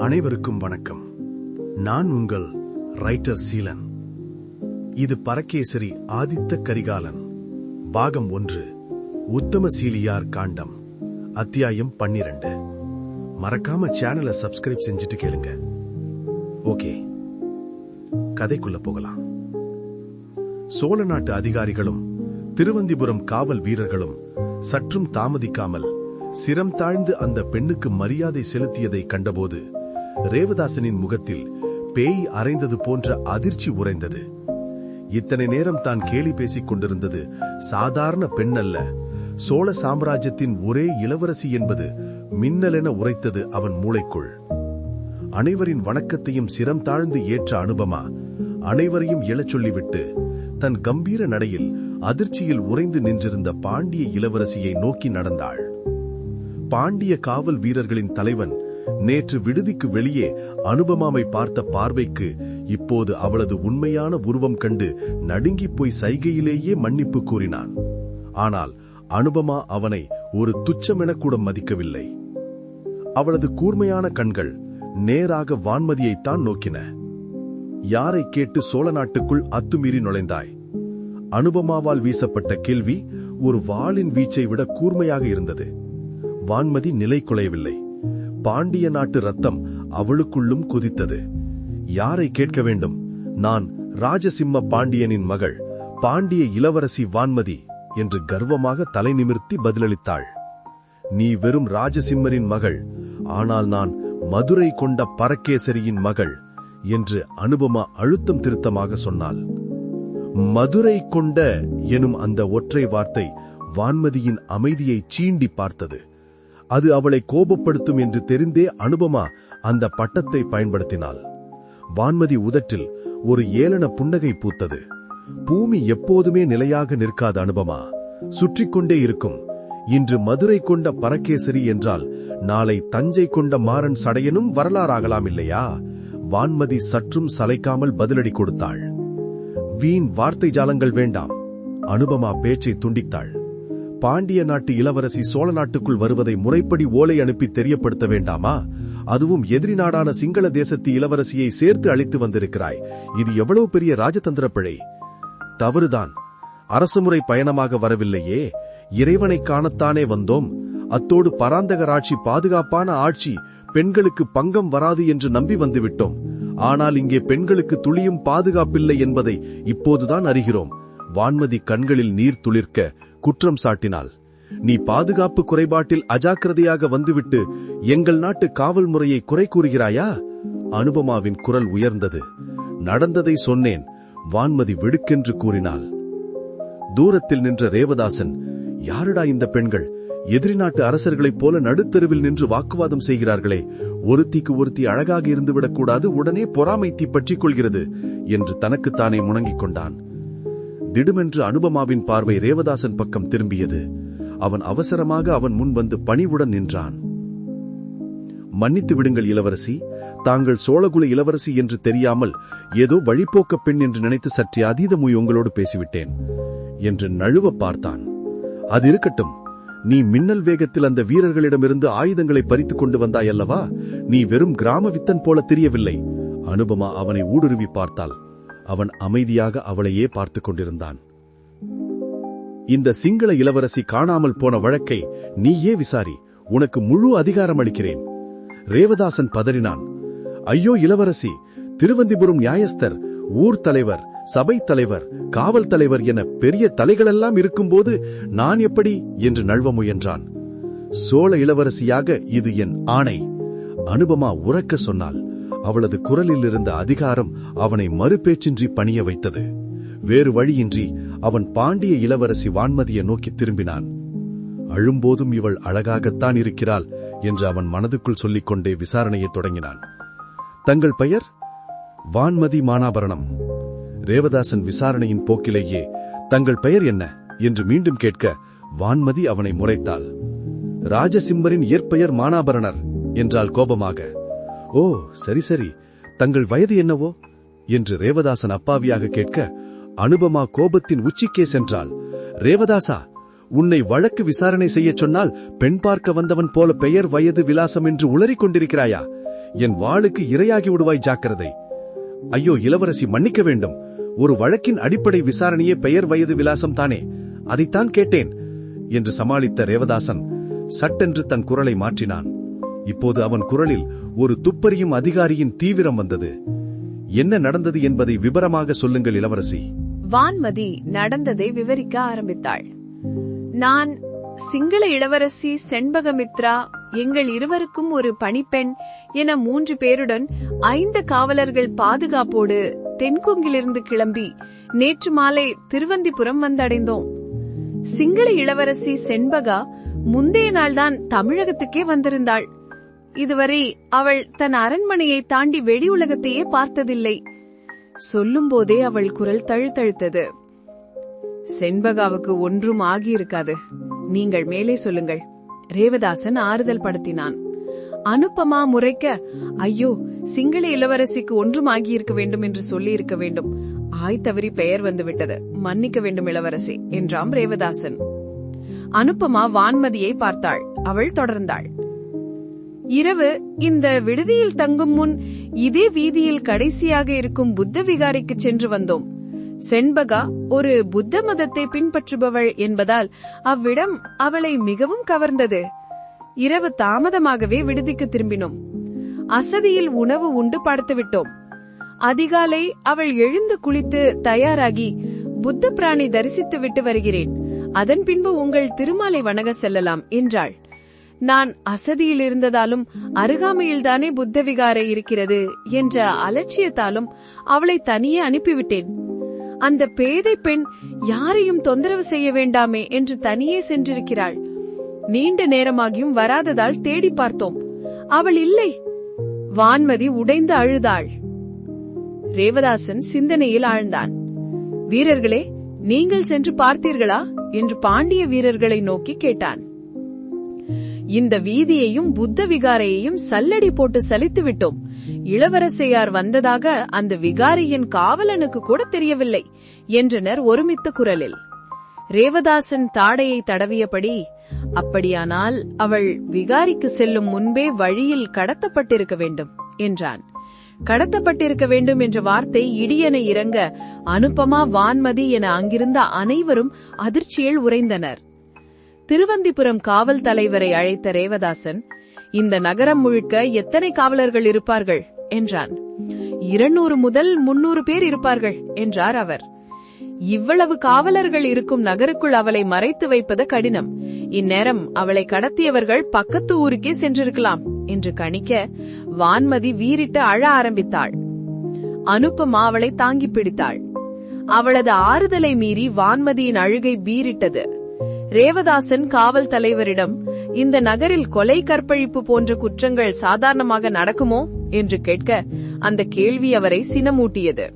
அனைவருக்கும் வணக்கம். நான் உங்கள் ரைட்டர் சீலன். இது பரக்கேசரி ஆதித்த கரிகாலன். பாகம் ஒன்று உத்தம சீலியார் காண்டம் அத்தியாயம் பன்னிரண்டு. மறக்காம சேனலை சப்ஸ்கிரைப் செஞ்சுட்டு கேளுங்க. ஓகே கதைக்குள்ள போகலாம். சோழ நாட்டு அதிகாரிகளும் திருவந்திபுரம் காவல் வீரர்களும் சற்றும் தாமதிக்காமல் சிரம் தாழ்ந்து அந்த பெண்ணுக்கு மரியாதை செலுத்தியதை கண்டபோது ரேவதாசனின் முகத்தில் பேய் அரைந்தது போன்ற அதிர்ச்சி உறைந்தது. இத்தனை நேரம் தான் கேலி பேசிக் கொண்டிருந்தது சாதாரண பெண் அல்ல சோழ சாம்ராஜ்யத்தின் ஒரே இளவரசி என்பது மின்னலென உரைத்தது அவன் மூளைக்குள். அனைவரின் வணக்கத்தையும் சிரம் தாழ்ந்து ஏற்ற அனுபமா அனைவரையும் எழச் சொல்லிவிட்டு தன் கம்பீர நடையில் அதிர்ச்சியில் உறைந்து நின்றிருந்த பாண்டிய இளவரசியை நோக்கி நடந்தாள். பாண்டிய காவல் வீரர்களின் தலைவன் நேற்று விடுதிக்கு வெளியே அனுபமாவை பார்த்த பார்வைக்கு இப்போது அவளது உண்மையான உருவம் கண்டு நடுங்கிப் போய் சைகையிலேயே மன்னிப்பு கூறினான். ஆனால் அனுபமா அவனை ஒரு துச்சமென கூட மதிக்கவில்லை. அவளது கூர்மையான கண்கள் நேராக வான்மதியைத்தான் நோக்கின. யாரை கேட்டு சோழ நாட்டுக்குள் அத்துமீறி நுழைந்தாய்? அனுபமாவால் வீசப்பட்ட கேள்வி ஒரு வாளின் வீச்சை விட கூர்மையாக இருந்தது. வான்மதி நிலை குலையவில்லை. பாண்டிய நாட்டு ரத்தம் அவளுக்குள்ளும் குதித்தது. யாரை கேட்க வேண்டும்? நான் ராஜசிம்ம பாண்டியனின் மகள் பாண்டிய இளவரசி வான்மதி என்று கர்வமாக தலை நிமிர்த்தி பதிலளித்தாள். நீ வெறும் ராஜசிம்மரின் மகள் ஆனால் நான் மதுரை கொண்ட பரக்கேசரியின் மகள் என்று அனுபமா அழுத்தம் திருத்தமாக சொன்னாள். மதுரை கொண்ட எனும் அந்த ஒற்றை வார்த்தை வான்மதியின் அமைதியை சீண்டி பார்த்தது. அது அவளை கோபப்படுத்தும் என்று தெரிந்தே அனுபமா அந்த பட்டத்தை பயன்படுத்தினாள். வான்மதி உதற்றில் ஒரு ஏளன புன்னகை பூத்தது. பூமி எப்போதுமே நிலையாக நிற்காத அனுபமா. சுற்றிக் கொண்டே இருக்கும். இன்று மதுரை கொண்ட பரகேசரி என்றால் நாளை தஞ்சை கொண்ட மாறன் சடையனும் வரலாறாகலாம் இல்லையா? வான்மதி சற்றும் சளைக்காமல் பதிலடி கொடுத்தாள். வீண் வார்த்தை ஜாலங்கள் வேண்டாம். அனுபமா பேச்சை துண்டித்தாள். பாண்டிய நாட்டு இளவரசி சோழ நாட்டுக்குள் வருவதை முறைப்படி ஓலை அனுப்பி தெரியப்படுத்த வேண்டாமா? அதுவும் எதிரி நாடான சிங்கள தேசத்து இளவரசியை சேர்த்து அழைத்து வந்திருக்கிறாய். இது எவ்வளவு பெரிய ராஜதந்திர பிழை? தவறுதான். அரசுமுறை பயணமாக வரவில்லையே. இறைவனை காணத்தானே வந்தோம். அத்தோடு பராந்தகர் ஆட்சி பாதுகாப்பான ஆட்சி பெண்களுக்கு பங்கம் வராது என்று நம்பி வந்துவிட்டோம். ஆனால் இங்கே பெண்களுக்கு துளியும் பாதுகாப்பில்லை என்பதை இப்போதுதான் அறிகிறோம். வான்மதி கண்களில் நீர் துளிர்க்க குற்றம் சாட்டினாள். நீ பாதுகாப்பு குறைபாட்டில் அஜாக்கிரதையாக வந்துவிட்டு எங்கள் நாட்டு காவல் முறையை குறை கூறுகிறாயா? அனுபமாவின் குரல் உயர்ந்தது. நடந்ததை சொன்னேன். வான்மதி வெடுக்கென்று கூறினாள். தூரத்தில் நின்ற ரேவதாசன் யாருடா இந்த பெண்கள்? எதிரி நாட்டு அரசர்களைப் போல நடுத்தெருவில் நின்று வாக்குவாதம் செய்கிறார்களே. ஒருத்திக்கு ஒருத்தி அழகாக இருந்துவிடக் கூடாது உடனே பொறாமை தீ பற்றிக் கொள்கிறது. என்று தனக்குத்தானே முணங்கிக் கொண்டான். திடுமென்று அனுபமாவின் பார்வை ரேவதாசன் பக்கம் திரும்பியது. அவன் அவசரமாக அவன் முன் வந்து பணிவுடன் நின்றான். மன்னித்து விடுங்கள் இளவரசி தாங்கள் சோழகுல இளவரசி என்று தெரியாமல் ஏதோ வழிபோக்க பெண் என்று நினைத்து சற்றே அதீதமுய் உங்களோடு பேசிவிட்டேன் என்று நழுவ பார்த்தான். அது இருக்கட்டும். நீ மின்னல் வேகத்தில் அந்த வீரர்களிடமிருந்து ஆயுதங்களை பறித்துக் கொண்டு வந்தாயல்லவா? நீ வெறும் கிராம வித்தன் போல தெரியவில்லை. அனுபமா அவனை ஊடுருவி பார்த்தாள். அவன் அமைதியாக அவளையே பார்த்துக் கொண்டிருந்தான். இந்த சிங்கள இளவரசி காணாமல் போன வழக்கை நீயே விசாரி உனக்கு முழு அதிகாரம் அளிக்கிறேன். ரேவதாசன் பதறினான். ஐயோ இளவரசி திருவந்திபுரம் நியாயஸ்தர் ஊர் தலைவர் சபை தலைவர் காவல் தலைவர் என பெரிய தலைகளெல்லாம் இருக்கும்போது நான் எப்படி என்று நழுவ முயன்றான். சோழ இளவரசியாக இது என் ஆணை அனுபமா உறக்க சொன்னாள் அவளது குரலில் இருந்த அதிகாரம் அவனை மறுபேச்சின்றி பணிய வைத்தது. வேறு வழியின்றி அவன் பாண்டிய இளவரசி வான்மதியை நோக்கி திரும்பினான். அழும்போதும் இவள் அழகாகத்தான் இருக்கிறாள் என்று அவன் மனதுக்குள் சொல்லிக் கொண்டே விசாரணையை தொடங்கினான். தங்கள் பெயர்? வான்மதி மானாபரணம். ரேவதாசன் விசாரணையின் போக்கிலேயே தங்கள் பெயர் என்ன? என்று மீண்டும் கேட்க வான்மதி அவனை முறைத்தாள். ராஜசிம்மரின் இயற்பெயர் மானாபரணர் என்றால் கோபமாக. ஓ சரி சரி. தங்கள் வயது என்னவோ? என்று ரேவதாசன் அப்பாவியாக கேட்க அனுபமா கோபத்தின் உச்சிக்கே சென்றாள். ரேவதாசா உன்னை வழக்கு விசாரணை செய்யச் சொன்னால் பெண் பார்க்க வந்தவன் போல பெயர் வயது விலாசம் என்று உளறிக் கொண்டிருக்கிறாயா? என் வாளுக்கு இரையாகி விடுவாய் ஜாக்கிரதை. ஐயோ இளவரசி மன்னிக்க வேண்டும். ஒரு வழக்கின் அடிப்படை விசாரணையே பெயர் வயது விலாசம் தானே. அதைத்தான் கேட்டேன் என்று சமாளித்த ரேவதாசன் சட்டென்று தன் குரலை மாற்றினான். இப்போது அவன் குரலில் ஒரு துப்பறியும் அதிகாரியின் தீவிரம் வந்தது. என்ன நடந்தது என்பதை விபரமாக சொல்லுங்கள் இளவரசி. வான்மதி நடந்ததை விவரிக்க ஆரம்பித்தாள். நான் சிங்கள இளவரசி செண்பகமித்ரா எங்கள் இருவருக்கும் ஒரு பணிப்பெண் என மூன்று பேருடன் ஐந்து காவலர்கள் பாதுகாப்போடு தென்கொங்கிலிருந்து கிளம்பி நேற்று மாலை திருவந்திபுரம் வந்தடைந்தோம். சிங்கள இளவரசி செண்பகா முந்தைய நாள்தான் தமிழகத்துக்கே வந்திருந்தாள். இதுவரை அவள் தன் அரண்மனையை தாண்டி வெளி உலகத்தையே பார்த்ததில்லை. சொல்லும்போதே அவள் குரல் தழுத்தழுத்தது. செண்பகாவுக்கு ஒன்றும் ஆகியிருக்காது. நீங்கள் மேலே சொல்லுங்கள். ரேவதாசன் ஆறுதல் படுத்தினான். அனுப்பமா முறைக்க ஐயோ சிங்கள இளவரசிக்கு ஒன்றும் ஆகியிருக்க வேண்டும் என்று சொல்லி இருக்க வேண்டும். ஆய் தவறி பெயர் வந்துவிட்டது. மன்னிக்க வேண்டும் இளவரசி என்றாம் ரேவதாசன். அனுப்பமா வான்மதியை பார்த்தாள். அவள் தொடர்ந்தாள். இரவு இந்த விடுதியில் தங்கும் முன் இதே வீதியில் கடைசியாக இருக்கும் புத்த விகாரைக்கு சென்று வந்தோம். செண்பகா ஒரு புத்த மதத்தை பின்பற்றுபவள் என்பதால் அவ்விடம் அவளை மிகவும் கவர்ந்தது. இரவு தாமதமாகவே விடுதிக்கு திரும்பினோம். அசதியில் உணவு உண்டு படுத்துவிட்டோம் அதிகாலை அவள் எழுந்து குளித்து தயாராகி புத்த பிராணி தரிசித்து விட்டு வருகிறேன். அதன் பின்பு உங்கள் திருமாலை வணங்க செல்லலாம் என்றாள். நான் அசதியில் இருந்ததாலும் அருகாமையில்தானே புத்த விகாரை இருக்கிறது என்ற அலட்சியத்தாலும் அவளை தனியே அனுப்பிவிட்டேன். அந்த பேதை பெண் யாரையும் தொந்தரவு செய்ய வேண்டாமே என்று தனியே சென்றிருக்கிறாள். நீண்ட நேரமாகியும் வராததால் தேடி பார்த்தோம். அவள் இல்லை. வான்மதி உடைந்து அழுதாள். ரேவதாசன் சிந்தனையில் ஆழ்ந்தான். வீரர்களே நீங்கள் சென்று பார்த்தீர்களா? என்று பாண்டிய வீரர்களை நோக்கி கேட்டான். இந்த வீதியையும் புத்த விகாரையையும் சல்லடி போட்டு சலித்து விட்டோம். இளவரசையார் வந்ததாக அந்த விகாரியின் காவலனுக்கு கூட தெரியவில்லை என்றனர் ஒருமித்த குரலில். ரேவதாசன் தாடையை தடவியபடி அப்படியானால் அவள் விகாரிக்கு செல்லும் முன்பே வழியில் கடத்தப்பட்டிருக்க வேண்டும் என்றான். கடத்தப்பட்டிருக்க வேண்டும் என்ற வார்த்தை இடியென இறங்க அனுபமா வான்மதி என அங்கிருந்த அனைவரும் அதிர்ச்சியில் உறைந்தனர். திருவந்திபுரம் காவல் தலைவரை அழைத்த ரேவதாசன் இந்த நகரம் முழுக்க எத்தனை காவலர்கள் இருப்பார்கள்? என்றான். இருநூறு முதல் முன்னூறு பேர் இருப்பார்கள் என்றார் அவர். இவ்வளவு காவலர்கள் இருக்கும் நகருக்குள் அவளை மறைத்து வைப்பது கடினம். இந்நேரம் அவளை கடத்தியவர்கள் பக்கத்து ஊருக்கே சென்றிருக்கலாம் என்று கணிக்க வான்மதி வீறிட்டு அழ ஆரம்பித்தாள். அனுப்பமா அவளை தாங்கி பிடித்தாள். அவளது ஆறுதலை மீறி வான்மதியின் அழுகை பீரிட்டது ரேவதாசன் காவல் தலைவரிடம் இந்த நகரில் கொலை கற்பழிப்பு போன்ற குற்றங்கள் சாதாரணமாக நடக்குமோ? என்று கேட்க அந்த கேள்வி அவரை சினமூட்டியது.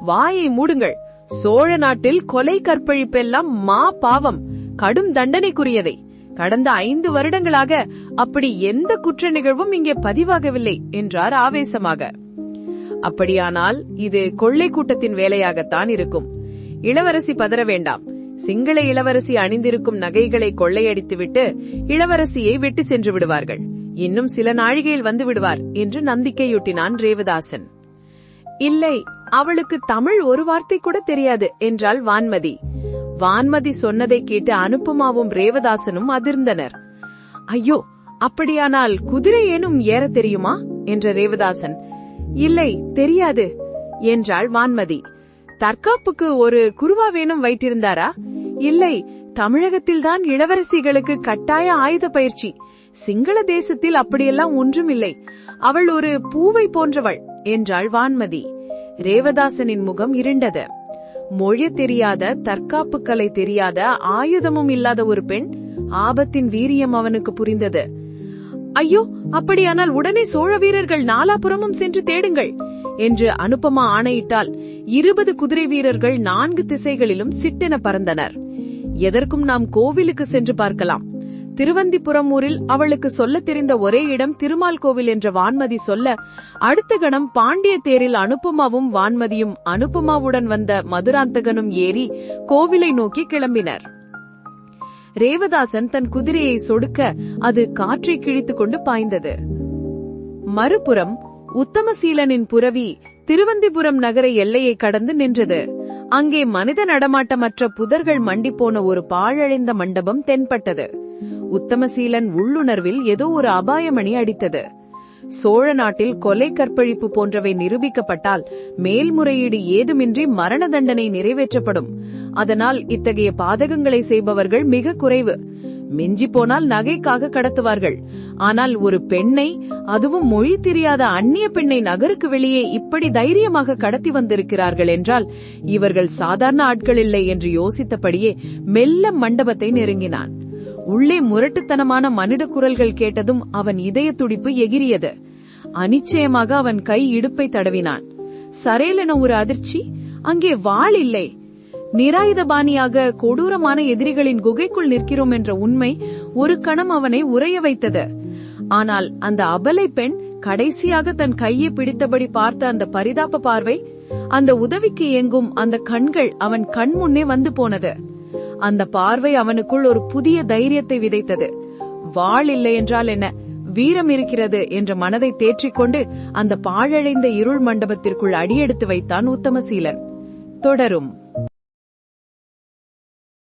வாயை மூடுங்கள். சோழ நாட்டில் கொலை கற்பழிப்பெல்லாம் மா பாவம் கடும் தண்டனைக்குரியதை. கடந்த ஐந்து வருடங்களாக அப்படி எந்த குற்ற நிகழ்வும் இங்கே பதிவாகவில்லை என்றார் ஆவேசமாக. அப்படியானால் இது கொள்ளை கூட்டத்தின் வேலையாகத்தான் இருக்கும். இளவரசி பதற வேண்டாம். சிங்கள இளவரசி அணிந்திருக்கும் நகைகளை கொள்ளையடித்துவிட்டு இளவரசியை விட்டு சென்று விடுவார்கள். இன்னும் சில நாழிகையில் வந்து விடுவார் என்று நம்பிக்கையூட்டினான் ரேவதாசன். இல்லை அவளுக்கு தமிழ் ஒரு வார்த்தை கூட தெரியாது என்றாள் வான்மதி. வான்மதி சொன்னதை கேட்டு அனுப்புமாவும் ரேவதாசனும் அதிர்ந்தனர். ஐயோ அப்படியானால் குதிரை ஏனும் ஏற தெரியுமா? என்ற ரேவதாசன். இல்லை தெரியாது என்றாள் வான்மதி. தற்காப்புக்கு ஒரு குருவா வேணும் வைத்திருந்தாரா? இல்லை தமிழகத்தில்தான் இளவரசிகளுக்கு கட்டாய ஆயுத பயிற்சி. சிங்கள தேசத்தில் அப்படியெல்லாம் ஒன்றுமில்லை. அவள் ஒரு பூவை போன்றவள் என்றாள் வான்மதி. ரேவதாசனின் முகம் இருண்டது. மொழி தெரியாத தற்காப்பு கலை தெரியாத ஆயுதமும் இல்லாத ஒரு பெண் ஆபத்தின் வீரியம் அவனுக்கு புரிந்தது. ஐயோ அப்படியானால் உடனே சோழ வீரர்கள் நாலாபுறமும் சென்று தேடுங்கள். என்று அனுப்பமா ஆணையிட்டால் இருபது குதிரை வீரர்கள் நான்கு திசைகளிலும் சிட்டென பறந்தனர். எதற்கும் நாம் கோவிலுக்கு சென்று பார்க்கலாம். திருவந்திபுரம் ஊரில் அவளுக்கு சொல்ல தெரிந்த ஒரே இடம் திருமால் கோவில் என்ற வான்மதி சொல்ல அடுத்த கணம் பாண்டிய தேரில் அனுப்புமாவும் வான்மதியும் அனுப்புமாவுடன் வந்த மதுராந்தகனும் ஏறி கோவிலை நோக்கி கிளம்பினர். ரேவதாசன் தன் குதிரையை சொடுக்க அது காற்றை கிழித்துக் கொண்டு பாய்ந்தது. மறுபுறம் உத்தமசீலனின் புரவி திருவந்திபுரம் நகர எல்லையை கடந்து நின்றது. அங்கே மனித நடமாட்டமற்ற புதர்கள் மண்டிப்போன ஒரு பாழடைந்த மண்டபம் தென்பட்டது. உத்தமசீலன் உள்ளுணர்வில் ஏதோ ஒரு அபாயமணி அடித்தது. சோழ நாட்டில் கொலை கற்பழிப்பு போன்றவை நிரூபிக்கப்பட்டால் மேல்முறையீடு ஏதுமின்றி மரண தண்டனை நிறைவேற்றப்படும். அதனால் இத்தகைய பாதகங்களை செய்பவர்கள் மிக குறைவு. மிஞ்சி போனால் நகைக்காக கடத்துவார்கள். ஆனால் ஒரு பெண்ணை அதுவும் மொழி தெரியாத அந்நிய பெண்ணை நகருக்கு வெளியே இப்படி தைரியமாக கடத்தி வந்திருக்கிறார்கள் என்றால் இவர்கள் சாதாரண ஆட்கள் இல்லை என்று யோசித்தபடியே மெல்ல மண்டபத்தை நெருங்கினான். உள்ளே முரட்டுத்தனமான மனித குரல்கள் கேட்டதும் அவன் இதய துடிப்பு எகிரியது. அனிச்சயமாக அவன் கை இடுப்பை தடவினான். சரேலென ஒரு அதிர்ச்சி அங்கே வாள் இல்லை. நிராயுதபாணியாக கொடூரமான எதிரிகளின் குகைக்குள் நிற்கிறோம் என்ற உண்மை ஒரு கணம் அவனை உறைய வைத்தது. ஆனால் அந்த அபலை பெண் கடைசியாக தன் கையை பிடித்தபடி பார்த்த அந்த பரிதாப பார்வை அந்த உதவிக்கு இயங்கும் அந்த கண்கள் அவன் கண் முன்னே வந்து போனது. அந்த பார்வை அவனுக்குள் ஒரு புதிய தைரியத்தை விதைத்தது. வாள் இல்லை என்றால் என்ன? வீரம் இருக்கிறது என்ற மனதை தேற்றிக்கொண்டு அந்த பாழடைந்த இருள் மண்டபத்திற்குள் அடியெடுத்து வைத்தான் உத்தமசீலன். தொடரும்.